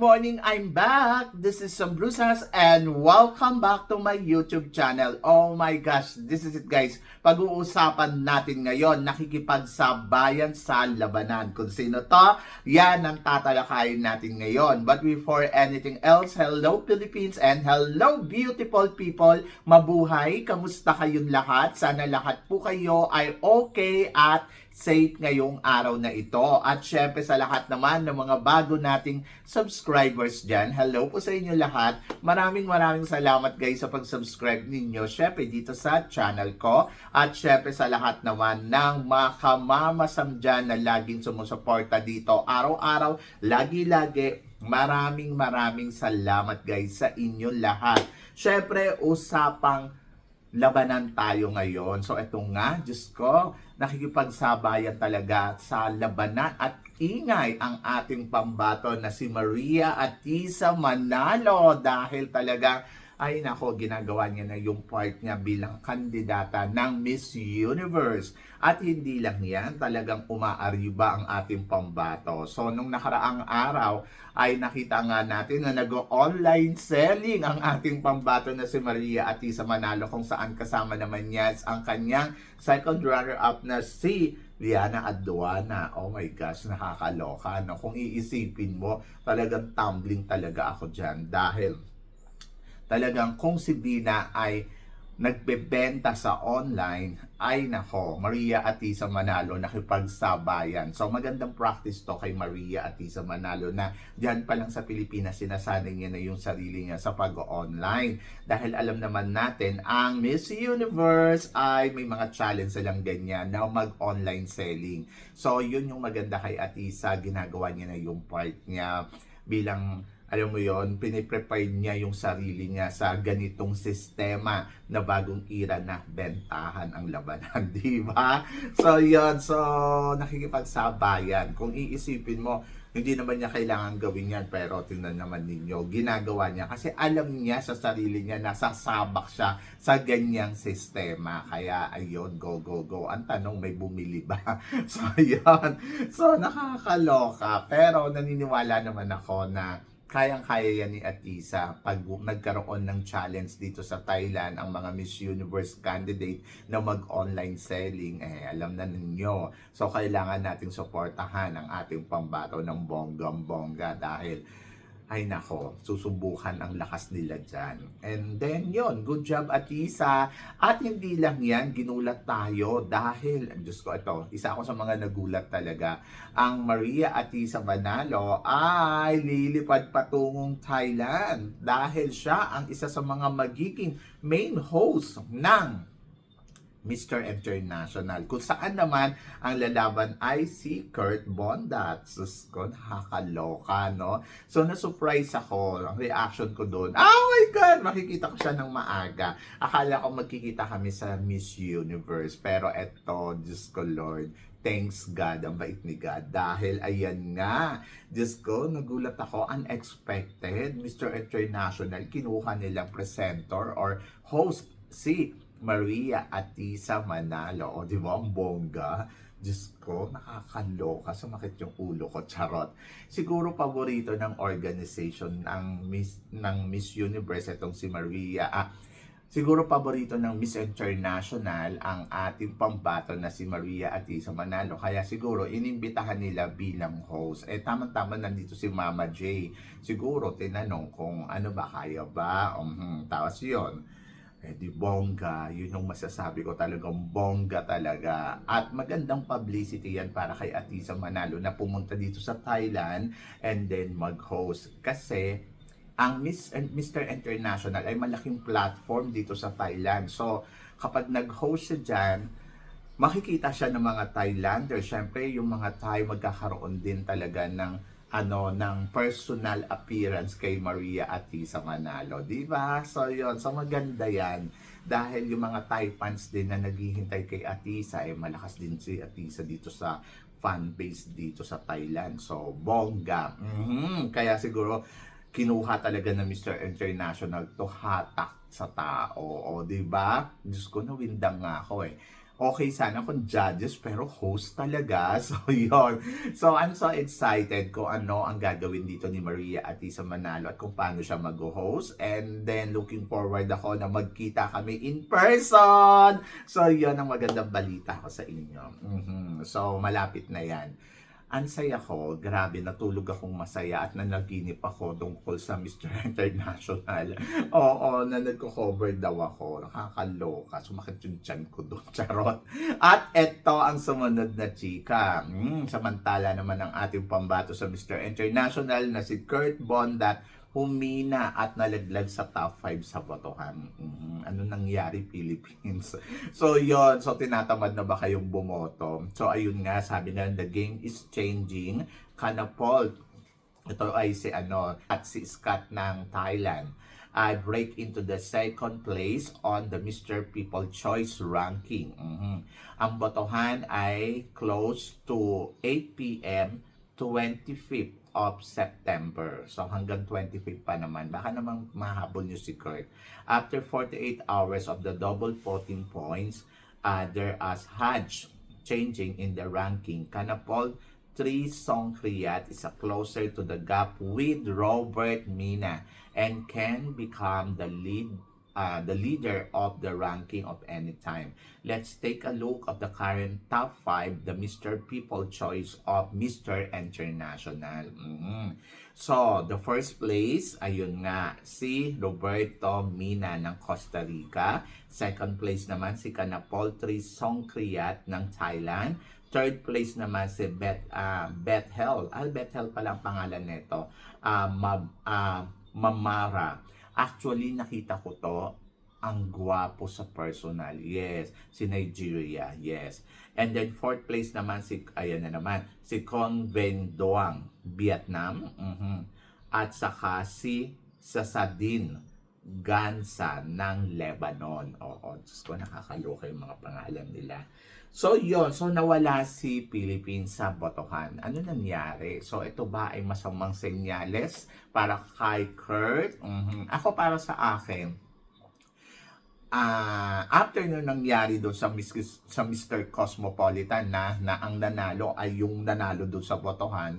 morning! I'm back! This is Sam Brusas and welcome back to my YouTube channel. Oh my gosh, this is it guys. Pag-uusapan natin ngayon, nakikipagsabayan sa labanan. Kung sino to, yan ang tatalakayin natin ngayon. But before anything else, hello Philippines and hello beautiful people. Mabuhay! Kamusta kayong lahat? Sana lahat po kayo ay okay at safe ngayong araw na ito. At syempre sa lahat naman ng mga bago nating subscribers dyan, hello po sa inyo lahat. Maraming maraming salamat guys sa pag-subscribe ninyo. Syempre dito sa channel ko. At syempre sa lahat naman ng mga kamamasam dyan na laging sumusuporta dito. Araw-araw, lagi-lagi. Maraming maraming salamat guys sa inyo lahat. Syempre, usapang labanan tayo ngayon. So ito nga, Diyos ko, nakikipagsabayan talaga sa labanan at ingay ang ating pambato na si Maria Atisa Manalo dahil talaga ay nako, ginagawa niya na yung part niya bilang kandidata ng Miss Universe. At hindi lang yan, talagang umaariba ang ating pambato. So, nung nakaraang araw, ay nakita nga natin na nag-online selling ang ating pambato na si Maria Atisa Manalo kung saan kasama naman niya ang kanyang second runner-up na si Liana Aduana. Oh my gosh, nakakaloka. No? Kung iisipin mo, talagang tumbling talaga ako dyan dahil talagang kung si Dina ay nagbebenta sa online, ay nako, Maria Atisa Manalo nakipagsabayan. So magandang practice to kay Maria Atisa Manalo na diyan pa lang sa Pilipinas sinasanay niya na yung sarili niya sa pag-online. Dahil alam naman natin, ang Miss Universe ay may mga challenge silang ganyan na mag-online selling. So yun yung maganda kay Atisa, ginagawa niya na yung part niya bilang alam mo yon piniprepare niya yung sarili niya sa ganitong sistema na bagong era na bentahan ang labanan, di ba? So, yon So, nakikipagsabayan. Kung iisipin mo, hindi naman niya kailangan gawin yan, pero tingnan naman ninyo, ginagawa niya. Kasi alam niya sa sarili niya na sasabak siya sa ganyang sistema. Kaya, ayun, go, go, go. Ang tanong, may bumili ba? so, yun. So, nakakaloka. Pero, naniniwala naman ako na kayang-kaya yan ni Atisa pag nagkaroon ng challenge dito sa Thailand ang mga Miss Universe candidate na mag-online selling. Eh alam na ninyo. So kailangan nating suportahan ang ating pambato ng bonggang-bongga dahil ay nako, susubukan ang lakas nila dyan. And then yon good job Atisa. At hindi lang yan, ginulat tayo dahil, Diyos ko ito, isa ako sa mga nagulat talaga. Ang Maria Atisa Manalo ay lilipad patungong Thailand dahil siya ang isa sa mga magiging main host ng Mr. International. Kung saan naman ang lalaban ay si Kurt Bondat. Sus ko, nakakaloka, no? So, na-surprise ako. Ang reaction ko doon, oh my God! Makikita ko siya ng maaga. Akala ko magkikita kami sa Miss Universe. Pero eto, Diyos ko Lord, thanks God, ang bait ni God. Dahil ayan nga, Diyos ko, nagulat ako, unexpected. Mr. International, kinuha nilang presenter or host si Maria Atisa Manalo. O, di ba? Ang bongga. Diyos ko, nakakaloka. Sumakit yung ulo ko. Charot. Siguro paborito ng organization ng Miss, ng Miss Universe itong si Maria. Ah, siguro paborito ng Miss International ang ating pambato na si Maria Atisa Manalo. Kaya siguro inimbitahan nila bilang host. Eh tamang-tama nandito si Mama J. Siguro tinanong kung ano ba kaya ba. Um, tapos yun eh di bongga, yun yung masasabi ko talagang bongga talaga. At magandang publicity yan para kay Atisa Manalo na pumunta dito sa Thailand and then mag-host. Kasi ang Miss and Mr. International ay malaking platform dito sa Thailand. So kapag nag-host siya dyan, makikita siya ng mga Thailander. Siyempre, yung mga Thai magkakaroon din talaga ng ano ng personal appearance kay Maria Atisa Manalo, 'di ba? So 'yon, so maganda 'yan dahil yung mga Thai din na naghihintay kay Atisa eh, malakas din si Atisa dito sa fan base dito sa Thailand. So bongga. Mhm. Kaya siguro kinuha talaga ng Mr. International to hatak sa tao, o 'di ba? Diyos ko nawindang nga ako eh. Okay sana kung judges pero host talaga. So, yon So, I'm so excited kung ano ang gagawin dito ni Maria Atisa Manalo at kung paano siya mag-host. And then, looking forward ako na magkita kami in person. So, yon ang magandang balita ko sa inyo. Mhm. So, malapit na yan. Ang saya ko, grabe, natulog akong masaya at nanaginip ako tungkol sa Mr. International. Oo, na nagko-cover daw ako. Nakakaloka. Sumakit yung tiyan ko doon. Charot. At eto ang sumunod na chika. Hmm, samantala naman ang ating pambato sa Mr. International na si Kurt Bondat humina at nalaglag sa top 5 sa botohan. Mhm. Ano nangyari Philippines? So yon so tinatamad na ba kayong bumoto? So ayun nga, sabi na the game is changing. Kana Paul, ito ay si ano, at si Scott ng Thailand. I break into the second place on the Mr. People Choice ranking. Mhm. Ang botohan ay close to 8 p.m. 25th of September. So hanggang 25th pa naman. Baka namang mahabol nyo si Kurt. After 48 hours of the double voting points, uh, there as Hajj changing in the ranking. Kanapol 3 Song Kriyat is a closer to the gap with Robert Mina and can become the lead uh, the leader of the ranking of any time. Let's take a look at the current top 5, the Mr. People Choice of Mr. International. Mhm. So, the first place, ayun nga, si Roberto Mina ng Costa Rica. Second place naman si Kanapol Song Kriyat ng Thailand. Third place naman si Beth, uh, Bethel. Ah, Bethel pala ang pangalan nito. Uh, Mab, ah, Mamara. Actually, nakita ko to, ang gwapo sa personal. Yes. Si Nigeria. Yes. And then, fourth place naman si, ayan na naman, si Con Ven Doang, Vietnam. Mhm. At saka si Sasadin Gansa ng Lebanon. Oo, Diyos ko, nakakaloka yung mga pangalan nila. So, yon So, nawala si Philippines sa botohan. Ano nangyari? So, ito ba ay masamang senyales para kay Kurt? Mhm. Ako para sa akin, ah after nung nangyari doon sa, Miss- sa Mr. Cosmopolitan na, na ang nanalo ay yung nanalo doon sa botohan,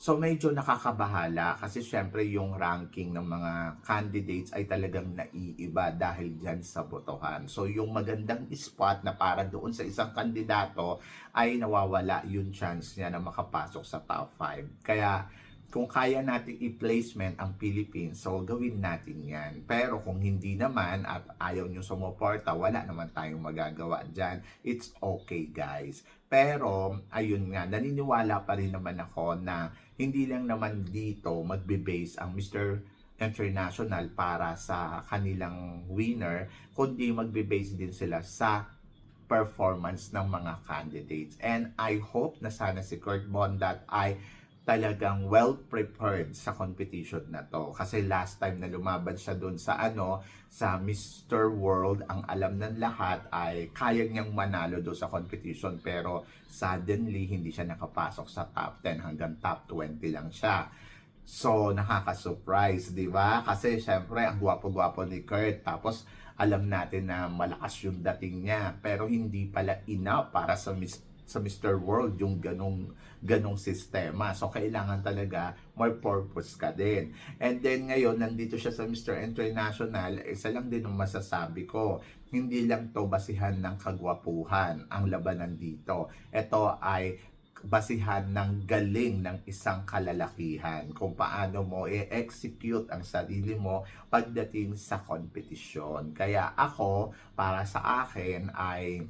So medyo nakakabahala kasi syempre yung ranking ng mga candidates ay talagang naiiba dahil dyan sa botohan. So yung magandang spot na para doon sa isang kandidato ay nawawala yung chance niya na makapasok sa top 5. Kaya kung kaya natin i-placement ang Philippines, so gawin natin yan. Pero kung hindi naman at ayaw nyo sumuporta, wala naman tayong magagawa dyan. It's okay guys. Pero, ayun nga, naniniwala pa rin naman ako na hindi lang naman dito magbe-base ang Mr. International para sa kanilang winner, kundi magbe-base din sila sa performance ng mga candidates. And I hope na sana si Kurt Bondat ay talagang well prepared sa competition na to. Kasi last time na lumaban siya doon sa ano, sa Mr. World, ang alam ng lahat ay kaya niyang manalo doon sa competition. Pero suddenly, hindi siya nakapasok sa top 10 hanggang top 20 lang siya. So, nakaka-surprise, di ba? Kasi, syempre, ang gwapo-gwapo ni Kurt. Tapos, alam natin na malakas yung dating niya. Pero, hindi pala enough para sa Miss sa Mr. World yung ganong ganong sistema. So kailangan talaga more purpose ka din. And then ngayon nandito siya sa Mr. International, isa lang din ang masasabi ko. Hindi lang to basihan ng kagwapuhan ang labanan dito. Ito ay basihan ng galing ng isang kalalakihan kung paano mo i-execute ang sarili mo pagdating sa kompetisyon. Kaya ako, para sa akin, ay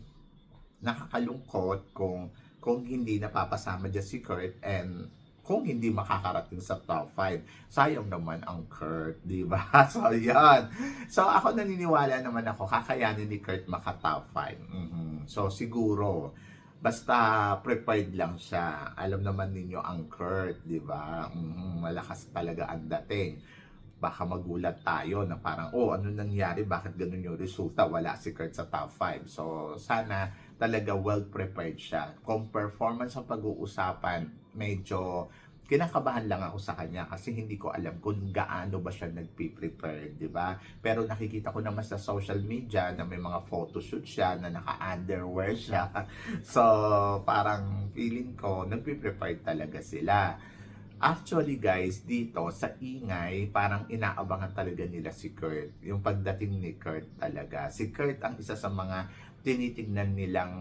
nakakalungkot kung kung hindi napapasama dyan si Kurt and kung hindi makakarating sa top 5. Sayang naman ang Kurt, di ba? So, yan. So, ako naniniwala naman ako, kakayanin ni Kurt maka-top 5. Mhm. So, siguro, basta prepared lang siya. Alam naman ninyo ang Kurt, di ba? Mhm. Malakas talaga ang dating baka magulat tayo na parang, oh, ano nangyari? Bakit ganun yung resulta? Wala si Kurt sa top 5. So, sana talaga well prepared siya. Kung performance ang pag-uusapan, medyo kinakabahan lang ako sa kanya kasi hindi ko alam kung gaano ba siya nagpe-prepare, di ba? Pero nakikita ko naman sa social media na may mga photoshoot siya na naka-underwear siya. So, parang feeling ko, nagpe-prepare talaga sila. Actually guys, dito sa ingay, parang inaabangan talaga nila si Kurt. Yung pagdating ni Kurt talaga. Si Kurt ang isa sa mga tinitignan nilang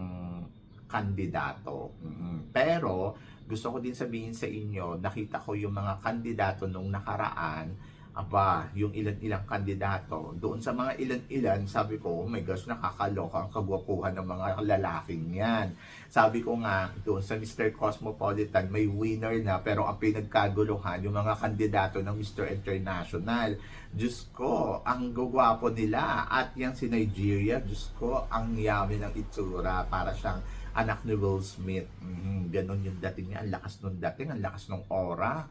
kandidato. Mhm. Pero gusto ko din sabihin sa inyo, nakita ko yung mga kandidato nung nakaraan, aba, yung ilan-ilang kandidato, doon sa mga ilan-ilan, sabi ko, oh my gosh, nakakaloka ang kagwapuhan ng mga lalaking yan. Sabi ko nga, doon sa Mr. Cosmopolitan, may winner na, pero ang pinagkaguluhan, yung mga kandidato ng Mr. International. Diyos ko, ang gugwapo nila. At yan si Nigeria, Diyos ko, ang yummy ng itsura. Para siyang anak ni Will Smith. Mhm, ganon yung dating niya. Ang lakas nung dating, ang lakas nung aura.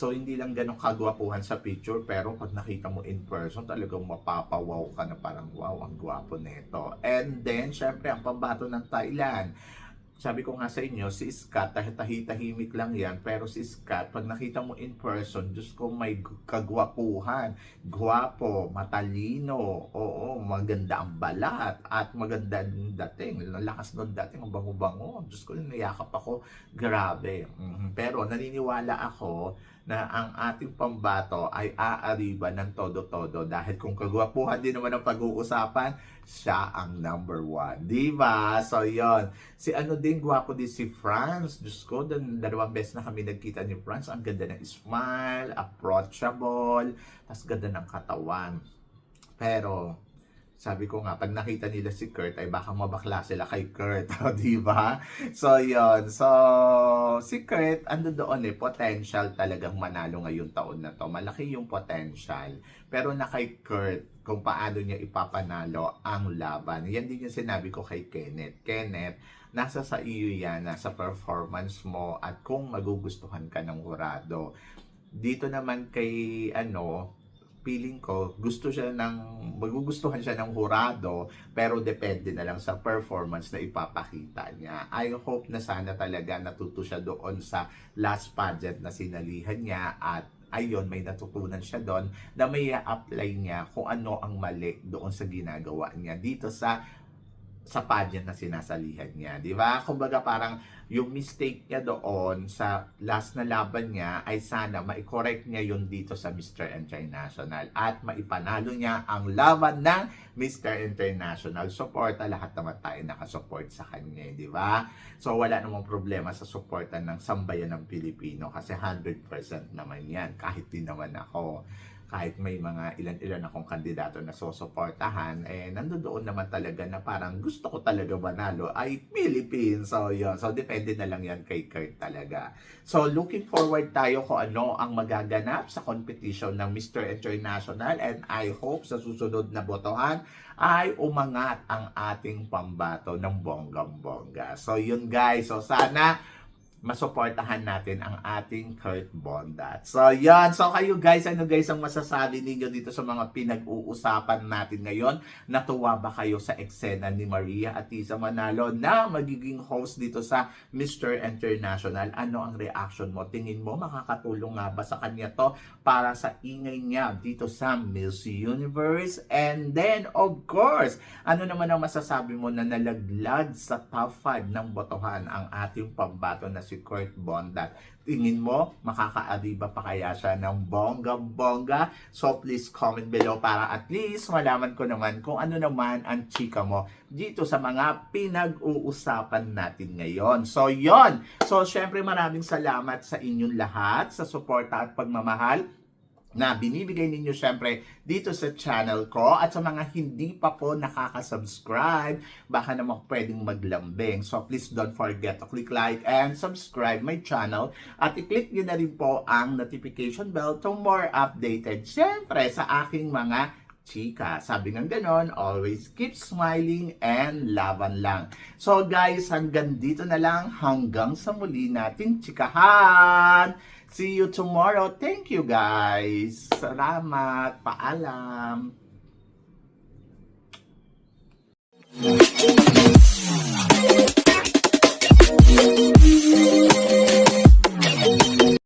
So, hindi lang ganun kagwapuhan sa picture, pero pag nakita mo in person, talagang mapapawaw ka na parang, wow, ang gwapo nito. And then, syempre, ang pambato ng Thailand. Sabi ko nga sa inyo, si Scott, tahi-tahimik lang yan, pero si Scott, pag nakita mo in person, Diyos ko, may kagwapuhan, gwapo, matalino, oo, maganda ang balat, at maganda ang dating, lakas ng dating, ang bango-bango, Diyos ko, niyakap ako, grabe. Mhm. Pero naniniwala ako na ang ating pambato ay aariba ng todo-todo dahil kung kagwapuhan din naman ang pag-uusapan, siya ang number one. Di ba? So, yon Si ano din, gwapo din si Franz. Diyos ko, dalawang beses na kami nagkita ni Franz. Ang ganda ng smile, approachable, tas ganda ng katawan. Pero, sabi ko nga, pag nakita nila si Kurt, ay baka mabakla sila kay Kurt. O, di ba? So, yon So, si Kurt, ando doon eh, potential talagang manalo ngayong taon na to. Malaki yung potential. Pero na kay Kurt, kung paano niya ipapanalo ang laban. Yan din yung sinabi ko kay Kenneth. Kenneth, nasa sa iyo yan, nasa performance mo at kung magugustuhan ka ng hurado. Dito naman kay ano, feeling ko gusto siya ng magugustuhan siya ng hurado pero depende na lang sa performance na ipapakita niya. I hope na sana talaga natuto siya doon sa last pageant na sinalihan niya at ayun may natutunan siya doon na may apply niya kung ano ang mali doon sa ginagawa niya dito sa sa pageant na sinasalihan niya, di ba? Kumbaga parang yung mistake niya doon sa last na laban niya ay sana ma-correct niya yun dito sa Mr. International at maipanalo niya ang laban ng Mr. International. Suporta lahat naman tayo nakasupport sa kanya, di ba? So wala namang problema sa suporta ng sambayan ng Pilipino kasi 100% naman yan kahit din naman ako kahit may mga ilan-ilan akong kandidato na susuportahan, eh, nandoon naman talaga na parang gusto ko talaga manalo ay Philippines. So, yun. So, depende na lang yan kay Kurt talaga. So, looking forward tayo kung ano ang magaganap sa competition ng Mr. International and I hope sa susunod na botohan ay umangat ang ating pambato ng bonggang-bongga. So, yun guys. So, sana masuportahan natin ang ating Kurt Bondat. So, yan. So, kayo guys, ano guys ang masasabi ninyo dito sa mga pinag-uusapan natin ngayon? Natuwa ba kayo sa eksena ni Maria Atisa Manalo na magiging host dito sa Mr. International? Ano ang reaction mo? Tingin mo makakatulong nga ba sa kanya to para sa ingay niya dito sa Miss Universe? And then, of course, ano naman ang masasabi mo na nalaglag sa top 5 ng botohan ang ating pambato na si Kurt Bondat. Tingin mo, makakaariba pa kaya siya ng bongga-bongga? So please comment below para at least malaman ko naman kung ano naman ang chika mo dito sa mga pinag-uusapan natin ngayon. So yon So syempre maraming salamat sa inyong lahat sa suporta at pagmamahal na binibigay ninyo syempre dito sa channel ko at sa mga hindi pa po nakaka-subscribe baka naman pwedeng maglambing so please don't forget to click like and subscribe my channel at i-click nyo na rin po ang notification bell to more updated syempre sa aking mga chika. Sabi ng ganon, always keep smiling and laban lang. So guys, hanggang dito na lang. Hanggang sa muli nating chikahan. See you tomorrow. Thank you guys. Salamat. Paalam.